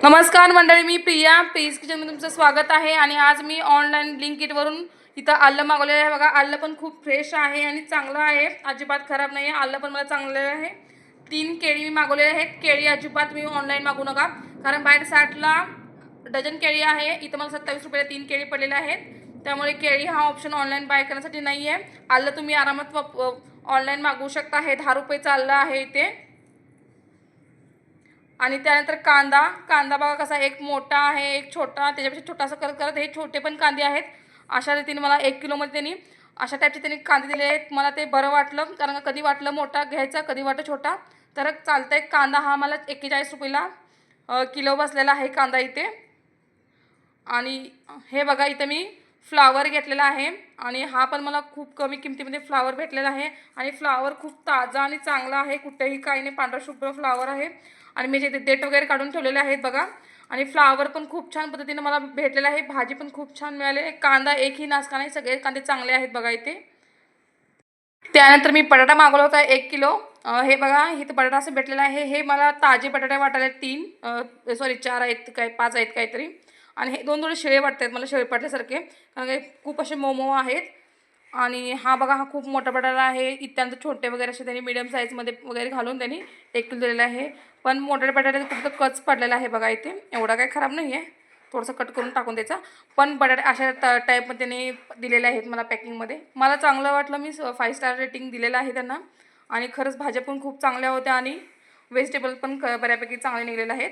नमस्कार मंडळी मी प्रिया. प्लीज किचनमध्ये तुमचं स्वागत आहे आणि आज मी ऑनलाईन ब्लिंकिटवरून इथं आलं मागवलेलं आहे. बघा आलं पण खूप फ्रेश आहे आणि चांगलं आहे. अजिबात खराब नाही आहे आलं पण मला चांगलं आहे. तीन केळी मी मागवलेले आहेत. केळी अजिबात मी ऑनलाईन मागू नका. कारण बाहेर साठला डझन केळी आहे. इथं मला सत्तावीस रुपयाला तीन केळी पडलेले आहेत. त्यामुळे केळी हा ऑप्शन ऑनलाईन बाय करण्यासाठी नाही आहे आलं तुम्ही आरामात ऑनलाईन मागवू शकता. हे दहा रुपयेचं आलं आहे इथे. आणि त्यानंतर कांदा. कांदा बघा कसा एक मोठा आहे एक छोटा त्याच्यापेक्षा छोटासा करत करत हे छोटे पण कांदे आहेत. अशा रीतीने मला एक किलोमध्ये त्यांनी अशा टाईपचे त्यांनी कांदे दिले आहेत. मला ते बरं वाटलं कारण का कधी वाटलं मोठा घ्यायचा कधी वाटलं छोटा. तर चालतंय कांदा हा मला एक्केचाळीस रुपयाला किलो बसलेला आहे कांदा इथे. आणि हे बघा इथे मी फ्लावर घेतलेला आहे आणि हा पण मला खूप कमी किमतीमध्ये फ्लावर भेटलेला आहे. आणि फ्लावर खूप ताजा आणि चांगला आहे. कुठेही काही नाही. पांढरा शुभ्र फ्लावर आहे. आणि मी जे देठ वगैरे काढून ठेवलेले आहेत बघा. आणि फ्लावर पण खूप छान पद्धतीने मला भेटलेलं आहे. भाजी पण खूप छान मिळाली कांदा एकही नासका नाही. सगळे कांदे चांगले आहेत बघा इथे. त्यानंतर मी बटाटा मागवला होता एक किलो. हे बघा इथं बटाटा असं भेटलेला आहे. हे मला ताजे बटाटे वाटायला तीन सॉरी चार आहेत काय पाच आहेत काहीतरी. आणि हे दोन थोडे शेळे वाटत आहेत मला शेळे पडल्यासारखे. कारण हे खूप असे मोमो आहेत. आणि हा बघा हा खूप मोठा बटाटा आहे. इत्यानंतर छोटे वगैरे असे त्यांनी मिडियम साईजमध्ये वगैरे घालून त्यांनी एक दिलेला आहे. पण मोठ्या बटाट्याचा फक्त कच पडलेला आहे बघा इथे. एवढा काही खराब नाही आहे थोडंसं कट करून टाकून द्यायचा. पण बटाटे अशा ट टाईपमध्ये त्यांनी दिलेले आहेत मला पॅकिंगमध्ये मला चांगलं वाटलं मी फाईव्ह स्टार रेटिंग दिलेलं आहे त्यांना. आणि खरंच भाज्या पण खूप चांगल्या होत्या आणि व्हेजिटेबल पण क बऱ्यापैकी चांगले निघलेले आहेत.